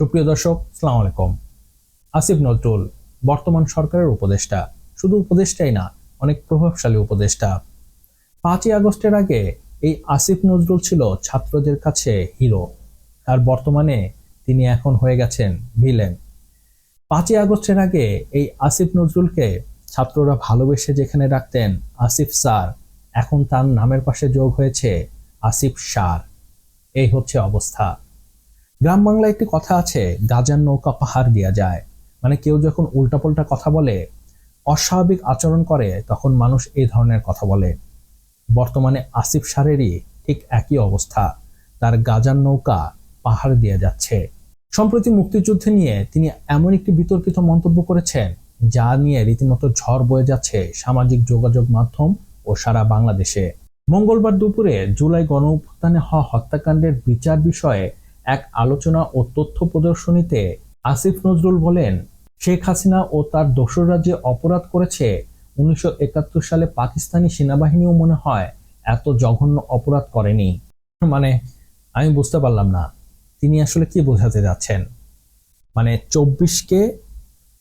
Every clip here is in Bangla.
সুপ্রিয় দর্শক সালাম আলাইকুম। আসিফ নজরুল, বর্তমান সরকারের উপদেষ্টা। শুধু উপদেষ্টাই না, অনেক প্রভাবশালী উপদেষ্টা। পাঁচই আগস্টের আগে এই আসিফ নজরুল ছিল ছাত্রদের কাছে হিরো। আর বর্তমানে তিনি এখন হয়ে গেছেন ভিলেন। পাঁচই আগস্টের আগে এই আসিফ নজরুলকে ছাত্ররা ভালোবেসে যেখানে রাখতেন আসিফ স্যার, এখন তার নামের পাশে যোগ হয়েছে আসিফ সার। এই হচ্ছে অবস্থা। গ্রাম বাংলায় একটি কথা আছে, গাজার নৌকা পাহাড় দেওয়া যায়। মানে কেউ যখন উল্টাপাল্টা কথা বলে, অস্বাভাবিক আচরণ করে, তখন মানুষ এই ধরনের কথা বলে। বর্তমানে আসিফ সারেরই ঠিক একই অবস্থা। তার গাজার নৌকা পাহাড় দিয়ে যাচ্ছে। সম্প্রতি মুক্তিযুদ্ধে নিয়ে তিনি এমন একটি বিতর্কিত মন্তব্য করেছেন, যা নিয়ে রীতিমতো ঝড় বয়ে যাচ্ছে সামাজিক যোগাযোগ মাধ্যম ও সারা বাংলাদেশে। মঙ্গলবার দুপুরে জুলাই গণ হওয়া হত্যাকাণ্ডের বিচার বিষয়ে এক আলোচনা ও তথ্য প্রদর্শনীতে আসিফ নজরুল বলেন, শেখ হাসিনা ও তার দোসররা যে অপরাধ করেছে উনিশশো একাত্তর সালে পাকিস্তানি সেনাবাহিনীও মনে হয় এত জঘন্য অপরাধ করেনি। মানে আমি বুঝতে পারলাম না, তিনি আসলে কি বোঝাতে যাচ্ছেন? মানে চব্বিশকে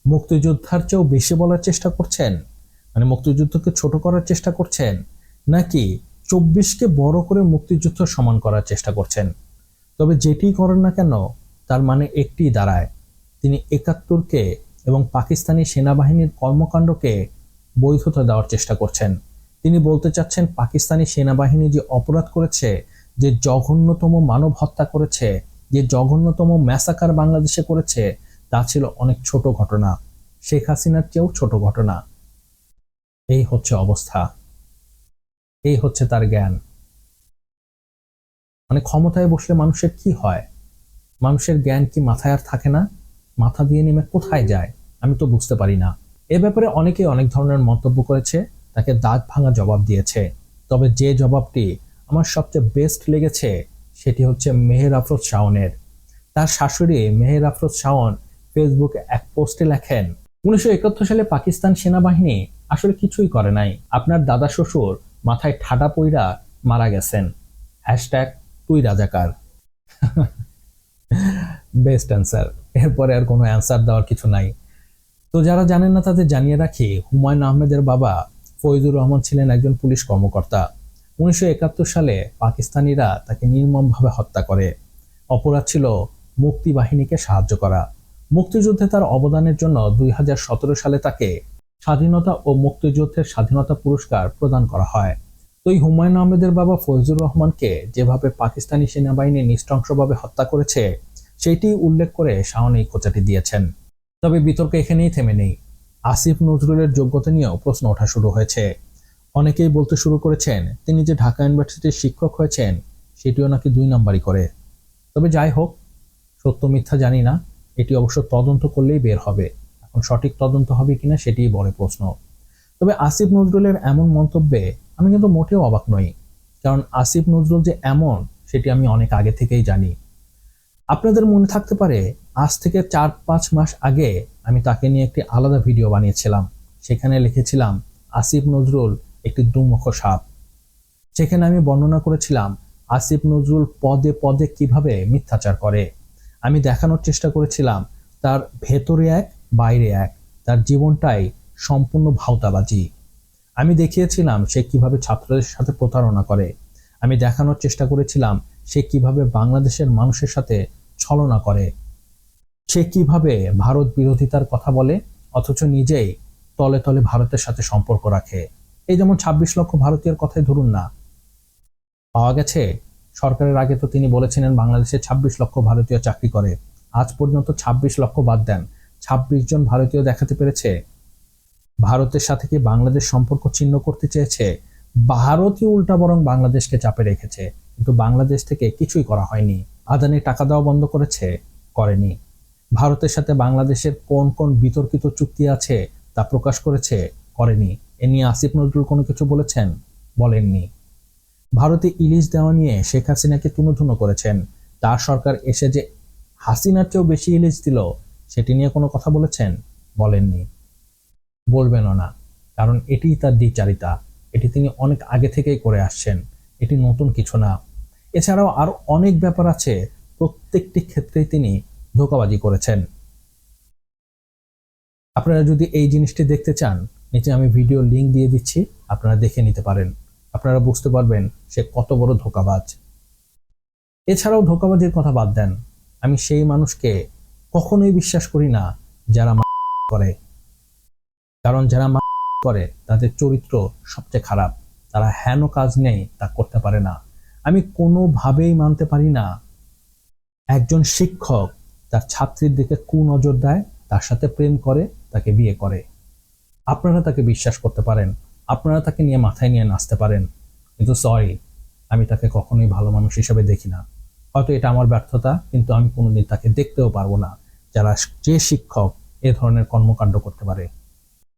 মুক্তিযোদ্ধার চেয়েও বেশি বলার চেষ্টা করছেন? মানে মুক্তিযুদ্ধকে ছোট করার চেষ্টা করছেন? নাকি চব্বিশকে বড় করে মুক্তিযুদ্ধ সমান করার চেষ্টা করছেন? তবে যেটি করেন না কেন, তার মানে একটি দাঁড়ায় তিনি একাত্তরকে এবং পাকিস্তানি সেনাবাহিনীর কর্মকাণ্ডকে বৈধতা দেওয়ার চেষ্টা করছেন। তিনি বলতে চাচ্ছেন, পাকিস্তানি সেনাবাহিনী যে অপরাধ করেছে, যে জঘন্যতম মানব হত্যা করেছে, যে জঘন্যতম ম্যাসাকার বাংলাদেশে করেছে, তা ছিল অনেক ছোট ঘটনা। শেখ হাসিনার চেয়েও ছোট ঘটনা। এই হচ্ছে অবস্থা। এই হচ্ছে তার জ্ঞান। মানে ক্ষমতায় বসলে মানুষের কি হয়? মানুষের জ্ঞান কি মাথায় আর থাকে না? মাথা দিয়ে নেমে কোথায় যায়? আমি তো বুঝতে পারি না। এ ব্যাপারে অনেকে অনেক ধরনের মন্তব্য করেছে, তাকে দাঁত ভাঙা জবাব দিয়েছে। তবে যে জবাবটি আমার সবচেয়ে বেস্ট লেগেছে, সেটি হচ্ছে মেহের আফরোজ শাওনের। তার শাশুড়ি মেহের আফরোজ শাওন ফেসবুকে এক পোস্টে লেখেন, উনিশশো একাত্তর সালে পাকিস্তান সেনাবাহিনী আসলে কিছুই করে নাই। আপনার দাদা শ্বশুর মাথায় ঠাডা পইরা মারা গেছেন। হ্যাশট্যাগ তুই রাজাকার বেস্ট অ্যান্সার এরপরে আর কোনো অ্যান্সার দেওয়ার কিছু নাই। তো যারা জানেন না তাদের জানিয়ে রাখি, হুমায়ুন আহমেদের বাবা ফৈজুর রহমান ছিলেন একজন পুলিশ কর্মকর্তা। উনিশশো একাত্তর সালে পাকিস্তানিরা তাকে নির্মমভাবে হত্যা করে। অপরাধ ছিল মুক্তি বাহিনীকে সাহায্য করা। মুক্তিযুদ্ধে তার অবদানের জন্য দুই হাজার সতেরো সালে তাকে স্বাধীনতা ও মুক্তিযুদ্ধের স্বাধীনতা পুরস্কার প্রদান করা হয়। তো এই হুমায়ুন আহমেদের বাবা ফৈজুর রহমানকে যেভাবে পাকিস্তানি সেনাবাহিনী নৃশংসভাবে হত্যা করেছে সেটি উল্লেখ করে শাওন এই খোঁচাটি দিয়েছেন। তবে বিতর্ক এখানেই থেমে নেই। আসিফ নজরুলের যোগ্যতা নিয়েও প্রশ্ন ওঠা শুরু হয়েছে। অনেকেই বলতে শুরু করেছেন, তিনি যে ঢাকা ইউনিভার্সিটির শিক্ষক হয়েছেন, সেটিও নাকি দুই নাম্বারই করে। তবে যাই হোক, সত্য মিথ্যা জানি না, এটি অবশ্য তদন্ত করলেই বের হবে। এখন সঠিক তদন্ত হবে কিনা সেটিই বড় প্রশ্ন। তবে আসিফ নজরুলের এমন মন্তব্যে আমি কিন্তু মোটেও অবাক নই। কারণ আসিফ নজরুল যে এমন, সেটি আমি অনেক আগে থেকেই জানি। আপনাদের মনে থাকতে পারে, আজ থেকে চার পাঁচ মাস আগে আমি তাকে নিয়ে একটি আলাদা ভিডিও বানিয়েছিলাম। সেখানে লিখেছিলাম, আসিফ নজরুল একটি দুমুখ সাপ। সেখানে আমি বর্ণনা করেছিলাম, আসিফ নজরুল পদে পদে কীভাবে মিথ্যাচার করে? আমি দেখানোর চেষ্টা করেছিলাম, তার ভেতরে এক, বাইরে এক। তার জীবনটাই সম্পূর্ণ ভাওতাবাজি। আমি দেখিয়েছিলাম সে কীভাবে ছাত্রদের সাথে প্রতারণা করে। আমি দেখানোর চেষ্টা করেছিলাম সে কীভাবে বাংলাদেশের মানুষের সাথে ছলনা করে। সে কীভাবে ভারত বিরোধিতার কথা বলে, অথচ নিজেই তলে তলে ভারতের সাথে সম্পর্ক রাখে। এই যেমন ছাব্বিশ লক্ষ ভারতীয়ের কথাই ধরুন না। পাওয়া গেছে, সরকারের আগে তো তিনি বলেছিলেন বাংলাদেশে ছাব্বিশ লক্ষ ভারতীয় চাকরি করে। আজ পর্যন্ত ছাব্বিশ লক্ষ বাদ দেন। ছাব্বিশ জন ভারতীয় দেখাতে পেরেছে। ভারতের সাথে কি বাংলাদেশ সম্পর্ক ছিন্ন করতে চেয়েছে? ভারতীয় উল্টা বরং বাংলাদেশকে চাপে রেখেছে, কিন্তু বাংলাদেশ থেকে কিছুই করা হয়নি। আদানি টাকা দেওয়া বন্ধ করেছে, করেনি। ভারতের সাথে বাংলাদেশের কোন কোন বিতর্কিত চুক্তি আছে তা প্রকাশ করেছে, করেনি। এ নিয়ে আসিফ নজরুল কোনো কিছু বলেছেন? বলেননি। ভারতে ইলিশ দেওয়া নিয়ে শেখ হাসিনাকে তুনোধুনো করেছেন। তার সরকার এসে যে হাসিনার চেয়েও বেশি ইলিশ দিল, সেটি নিয়ে কোনো কথা বলেছেন? বলেননি। বলবেনও না। কারণ এটিই তার দ্বিচারিতা। এটি তিনি অনেক আগে থেকেই করে আসছেন। এটি নতুন কিছু না। এছাড়াও আরও অনেক ব্যাপার আছে। প্রত্যেকটি ক্ষেত্রেই তিনি ধোকাবাজি করেছেন। আপনারা যদি এই জিনিসটি দেখতে চান, নিচে আমি ভিডিও লিংক দিয়ে দিচ্ছি, আপনারা দেখে নিতে পারেন। আপনারা বুঝতে পারবেন সে কত বড় ধোকাবাজ। এছাড়াও ধোকাবাজির কথা বাদ দেন। আমি সেই মানুষকে কখনোই বিশ্বাস করি না যারা করে। কারণ যারা করে, তাদের চরিত্র সবচেয়ে খারাপ। তারা হেন কাজ নেই, তা করতে পারে না। আমি কোনোভাবেই মানতে পারি না। একজন শিক্ষক তার ছাত্রীর দিকে কুনজর দেয়, তার সাথে প্রেম করে, তাকে বিয়ে করে। আপনারা তাকে বিশ্বাস করতে পারেন। আপনারা তাকে নিয়ে মাথায় নিয়ে নাচতে পারেন। কিন্তু সরি আমি তাকে কখনোই ভালো মানুষ হিসেবে দেখি না। হয়তো এটা আমার ব্যর্থতা, কিন্তু আমি কোনোদিন তাকে দেখতেও পারব না। যারা যে শিক্ষক, এ ধরনের কর্মকাণ্ড করতে পারে।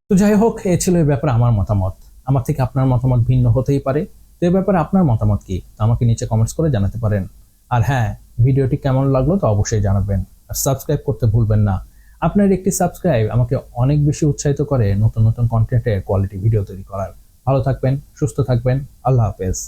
তো যাই হোক, এ ছিল এই ব্যাপারে আমার মতামত। আমার থেকে আপনার মতামত ভিন্ন হতেই পারে। তো এ ব্যাপারে আপনার মতামত কি? তা আমাকে নিচে কমেন্টস করে জানাতে পারেন। আর হ্যাঁ ভিডিওটি কেমন লাগল তো অবশ্যই জানাবেন। আর সাবস্ক্রাইব করতে ভুলবেন না। আপনার একটি সাবস্ক্রাইব আমাকে অনেক বেশি উৎসাহিত করে নতুন নতুন কন্টেন্টের কোয়ালিটি ভিডিও তৈরি করার। ভালো থাকবেন, সুস্থ থাকবেন। আল্লাহ হাফেজ।